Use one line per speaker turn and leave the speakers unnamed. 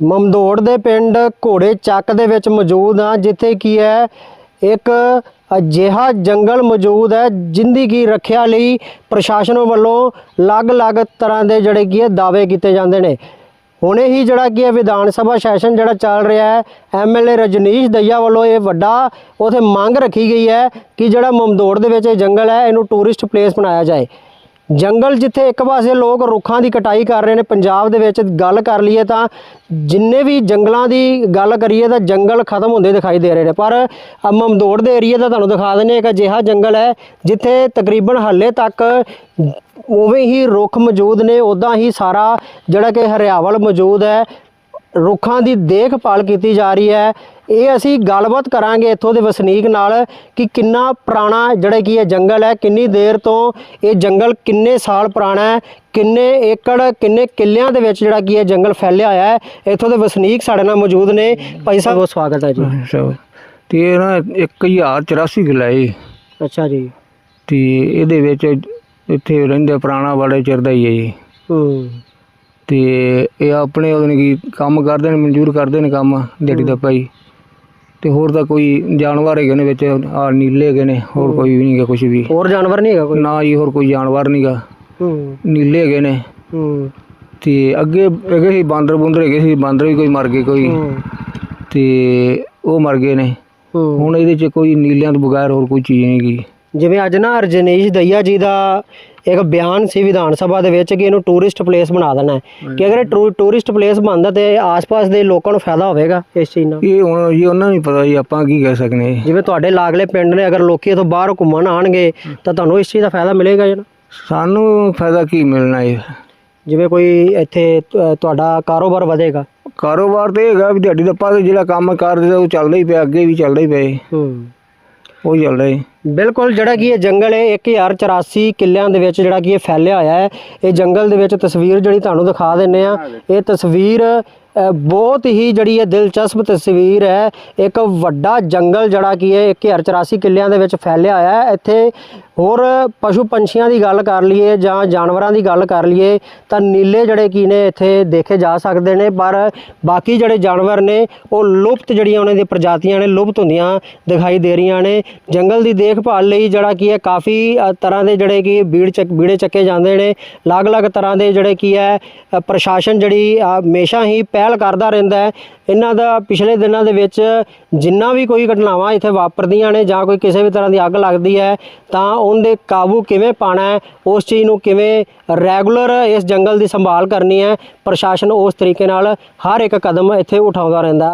ਮਮਦੋੜ ਦੇ ਪਿੰਡ ਘੋੜੇ ਚੱਕ ਦੇ ਵਿੱਚ ਮੌਜੂਦ ਹਾਂ, ਜਿੱਥੇ ਕੀ ਹੈ, ਇੱਕ ਅਜਿਹਾ ਜੰਗਲ ਮੌਜੂਦ ਹੈ, ਜਿੰਦੀ ਕੀ ਰੱਖਿਆ ਲਈ ਪ੍ਰਸ਼ਾਸਨ ਵੱਲੋਂ ਅਲੱਗ-ਅਲੱਗ ਤਰ੍ਹਾਂ ਦੇ ਜਿਹੜੇ ਕੀ ਹੈ, ਦਾਅਵੇ ਕੀਤੇ ਜਾਂਦੇ ਨੇ। ਹੁਣੇ ਹੀ ਜਿਹੜਾ ਕੀ ਹੈ, ਵਿਧਾਨ ਸਭਾ ਸੈਸ਼ਨ ਜਿਹੜਾ ਚੱਲ ਰਿਹਾ ਹੈ ਐਮਐਲਏ ਰਜਨੀਸ਼ ਦਈਆ ਵੱਲੋਂ ਇਹ ਵੱਡਾ ਉਥੇ ਮੰਗ ਰੱਖੀ ਗਈ ਹੈ ਕਿ ਜਿਹੜਾ ਮਮਦੋੜ ਦੇ ਵਿੱਚ ਇਹ ਜੰਗਲ ਹੈ, ਇਹਨੂੰ ਟੂਰਿਸਟ ਪਲੇਸ ਬਣਾਇਆ ਜਾਏ। ਜੰਗਲ ਜਿੱਥੇ ਇੱਕ ਪਾਸੇ ਲੋਕ ਰੁੱਖਾਂ ਦੀ ਕਟਾਈ ਕਰ ਰਹੇ ਨੇ, ਪੰਜਾਬ ਦੇ ਵਿੱਚ ਗੱਲ ਕਰ ਲਈਏ ਤਾਂ ਜਿੰਨੇ ਵੀ ਜੰਗਲਾਂ ਦੀ ਗੱਲ ਕਰੀਏ ਤਾਂ ਜੰਗਲ ਖਤਮ ਹੁੰਦੇ ਦਿਖਾਈ ਦੇ ਰਹੇ ਨੇ। ਪਰ ਮਮਦੋੜ ਦੇ ਏਰੀਆ ਦਾ ਤੁਹਾਨੂੰ ਦਿਖਾ ਦਿੰਦੇ ਹਾਂ, ਇੱਕ ਅਜਿਹਾ ਜੰਗਲ ਹੈ ਜਿੱਥੇ ਤਕਰੀਬਨ ਹਾਲੇ ਤੱਕ ਉਵੇਂ ਹੀ ਰੁੱਖ ਮੌਜੂਦ ਨੇ ਉਦਾਂ ਹੀ ਸਾਰਾ ਜਿਹੜਾ ਕਿ ਹਰਿਆਵਲ ਮੌਜੂਦ ਹੈ ਰੁੱਖਾਂ ਦੀ ਦੇਖਭਾਲ ਕੀਤੀ ਜਾ ਰਹੀ ਹੈ। ਇਹ ਅਸੀਂ ਗੱਲਬਾਤ ਕਰਾਂਗੇ ਇੱਥੋਂ ਦੇ ਵਸਨੀਕ ਨਾਲ ਕਿ ਕਿੰਨਾ ਪੁਰਾਣਾ ਜਿਹੜਾ ਕੀ ਹੈ ਜੰਗਲ ਹੈ ਕਿੰਨੀ ਦੇਰ ਤੋਂ ਇਹ ਜੰਗਲ ਕਿੰਨੇ ਸਾਲ ਪੁਰਾਣਾ ਹੈ ਕਿੰਨੇ ਏਕੜ ਕਿੰਨੇ ਕਿੱਲਿਆਂ ਦੇ ਵਿੱਚ ਜਿਹੜਾ ਕੀ ਹੈ ਜੰਗਲ ਫੈਲਿਆ ਹੋਇਆ ਹੈ। ਇੱਥੋਂ ਦੇ ਵਸਨੀਕ ਸਾਡੇ ਨਾਲ ਮੌਜੂਦ ਨੇ। ਭਾਈ ਸਾਹਿਬ ਬਹੁਤ ਸਵਾਗਤ ਹੈ ਜੀ।
ਅੱਛਾ ਤੇ ਇਹ ਨਾ 1084 ਕਿੱਲਾ ਏ
ਅੱਛਾ ਜੀ।
ਤੇ ਇਹਦੇ ਵਿੱਚ ਇੱਥੇ ਰਹਿੰਦੇ ਪੁਰਾਣਾ ਬੜੇ ਚਿਰ ਦਾ ਹੀ ਹੈ ਜੀ
ਹੂੰ।
ਤੇ ਇਹ ਆਪਣੇ ਉਹਨੇ ਕੀ ਕੰਮ ਕਰਦੇ ਨੇ ਮਨਜ਼ੂਰ ਕਰਦੇ ਨੇ ਕੰਮ ਦਿਹਾੜੀ ਦਾ ਭਾਈ। ਤੇ ਹੋਰ ਤਾਂ ਕੋਈ ਜਾਨਵਰ ਹੈਗੇ ਨੇ ਵਿੱਚ ਆ ਨੀਲੇ ਹੈਗੇ ਨੇ ਹੋਰ ਕੋਈ ਵੀ ਨਹੀਂਗਾ ਕੁਝ ਵੀ।
ਹੋਰ ਜਾਨਵਰ ਨਹੀਂ ਹੈਗਾ ਕੋਈ?
ਨਾ ਜੀ ਹੋਰ ਕੋਈ ਜਾਨਵਰ ਨਹੀਂਗਾ
ਹੂੰ।
ਨੀਲੇ ਹੈਗੇ ਨੇ।
ਹੂੰ।
ਤੇ ਅੱਗੇ ਹੈਗੇ ਸੀ ਬਾਂਦਰ ਬੁੰਦਰ ਹੈਗੇ ਸੀ ਬਾਂਦਰ ਵੀ ਕੋਈ ਮਰ ਗਏ ਕੋਈ। ਤੇ ਉਹ ਮਰ ਗਏ ਨੇ।
ਹੂੰ।
ਹੁਣ ਇਹਦੇ 'ਚ ਕੋਈ ਨੀਲਿਆਂ ਤੋਂ ਬਗੈਰ ਹੋਰ ਕੋਈ ਚੀਜ਼ ਨਹੀਂ ਗੀ।
ਜਿਵੇਂ ਅੱਜ ਨਾ ਰਜਨੀਸ਼ ਦਈਆ ਜੀ ਦਾ ਇੱਕ ਬਿਆਨ ਸੀ ਵਿਧਾਨ ਸਭਾ ਦੇ ਵਿੱਚ ਕਿ ਇਹਨੂੰ ਟੂਰਿਸਟ ਪਲੇਸ ਬਣਾ ਦੇਣਾ ਹੈ। ਕਿ ਅਗਰ ਇਹ ਟੂਰਿਸਟ ਪਲੇਸ ਬਣਦਾ ਤੇ ਆਸ-ਪਾਸ ਦੇ ਲੋਕਾਂ ਨੂੰ ਫਾਇਦਾ ਹੋਵੇਗਾ ਇਸ ਚੀਜ਼ ਨਾਲ?
ਇਹ ਹੁਣ ਜੀ ਉਹਨਾਂ ਨੂੰ ਪਤਾ ਜੀ ਆਪਾਂ ਕੀ ਕਹਿ ਸਕਨੇ
ਜਿਵੇਂ ਤੁਹਾਡੇ ਲਾਗਲੇ ਪਿੰਡ ਨੇ ਅਗਰ ਲੋਕੀ ਇਥੋਂ ਬਾਹਰ ਘੁੰਮਣ ਆਣਗੇ ਤਾਂ ਤੁਹਾਨੂੰ ਇਸ ਚੀਜ਼ ਦਾ ਫਾਇਦਾ ਮਿਲੇਗਾ ਜੀ ਨਾ?
ਸਾਨੂੰ ਫਾਇਦਾ ਕੀ ਮਿਲਣਾ ਹੈ
ਜਿਵੇਂ ਕੋਈ ਇੱਥੇ ਤੁਹਾਡਾ ਕਾਰੋਬਾਰ ਵਧੇਗਾ।
ਕਾਰੋਬਾਰ ਤੇ ਹੈਗਾ ਵੀ ਦਿਹਾੜੀ ਦਾ ਪਾ ਜਿਹੜਾ ਕੰਮ ਕਰਦੇ ਉਹ ਚੱਲਦਾ ਹੀ ਪਿਆ ਅੱਗੇ ਵੀ ਚੱਲਦਾ ਹੀ ਪਿਆ
ਹੂੰ।
ਉਹ ਚੱਲਦਾ ਹੈ
ਬਿਲਕੁਲ ਜਿਹੜਾ ਕਿ ਇਹ ਜੰਗਲ ਹੈ 1084 ਕਿੱਲਿਆਂ ਦੇ ਵਿੱਚ ਜਿਹੜਾ ਕਿ ਇਹ ਫੈਲਿਆ ਹੋਇਆ ਹੈ। ਇਹ ਜੰਗਲ ਦੇ ਵਿੱਚ ਤਸਵੀਰ ਜਿਹੜੀ ਤੁਹਾਨੂੰ ਦਿਖਾ ਦਿੰਨੇ ਆ ਇਹ ਤਸਵੀਰ ਬਹੁਤ ਹੀ ਜਿਹੜੀ ਹੈ ਦਿਲਚਸਪ ਤਸਵੀਰ ਹੈ। ਇੱਕ ਵੱਡਾ ਜੰਗਲ ਜਿਹੜਾ ਕੀ ਹੈ 1084 ਕਿੱਲਿਆਂ ਦੇ ਵਿੱਚ ਫੈਲਿਆ ਹੋਇਆ ਹੈ। ਇੱਥੇ ਹੋਰ ਪਸ਼ੂ ਪੰਛੀਆਂ ਦੀ ਗੱਲ ਕਰ ਲਈਏ ਜਾਂ ਜਾਨਵਰਾਂ ਦੀ ਗੱਲ ਕਰ ਲਈਏ ਤਾਂ ਨੀਲੇ ਜਿਹੜੇ ਕੀ ਨੇ ਇੱਥੇ ਦੇਖੇ ਜਾ ਸਕਦੇ ਨੇ ਪਰ ਬਾਕੀ ਜਿਹੜੇ ਜਾਨਵਰ ਨੇ ਉਹ ਲੁਪਤ ਜਿਹੜੀਆਂ ਉਹਨਾਂ ਦੀਆਂ ਪ੍ਰਜਾਤੀਆਂ ਨੇ ਲੁਪਤ ਹੁੰਦੀਆਂ ਦਿਖਾਈ ਦੇ ਰਹੀਆਂ ਨੇ। ਜੰਗਲ ਦੀ ਦੇਖਭਾਲ ਲਈ ਜਿਹੜਾ ਕੀ ਹੈ, ਕਾਫੀ ਤਰ੍ਹਾਂ ਦੇ ਜਿਹੜੇ ਕੀ ਬੀੜ ਚੱਕ, ਬੀੜੇ ਚੱਕੇ ਜਾਂਦੇ ਨੇ। ਅਲੱਗ-ਅਲੱਗ ਤਰ੍ਹਾਂ ਦੇ ਜਿਹੜੇ ਕੀ ਹੈ ਪ੍ਰਸ਼ਾਸਨ ਜਿਹੜੀ ਹਮੇਸ਼ਾ ਹੀ ਪਹਿਲ ਕਰਦਾ ਰਹਿੰਦਾ ਹੈ। ਇਹਨਾਂ ਦਾ ਪਿਛਲੇ ਦਿਨਾਂ ਦੇ ਵਿੱਚ ਜਿੰਨਾ ਵੀ ਕੋਈ ਘਟਨਾਵਾਂ ਇੱਥੇ ਵਾਪਰਦੀਆਂ ਨੇ ਜਾਂ ਕੋਈ ਕਿਸੇ ਵੀ ਤਰ੍ਹਾਂ ਦੀ ਅੱਗ ਲੱਗਦੀ ਹੈ, ਤਾਂ ਉਹਦੇ ਕਾਬੂ ਕਿਵੇਂ ਪਾਣਾ ਹੈ, ਉਸ ਚੀਜ਼ ਨੂੰ ਕਿਵੇਂ ਰੈਗੂਲਰ ਇਸ ਜੰਗਲ ਦੀ ਸੰਭਾਲ ਕਰਨੀ ਹੈ, ਪ੍ਰਸ਼ਾਸਨ ਉਸ ਤਰੀਕੇ ਨਾਲ ਹਰ ਇੱਕ ਕਦਮ ਇੱਥੇ ਉਠਾਉਂਦਾ ਰਹਿੰਦਾ।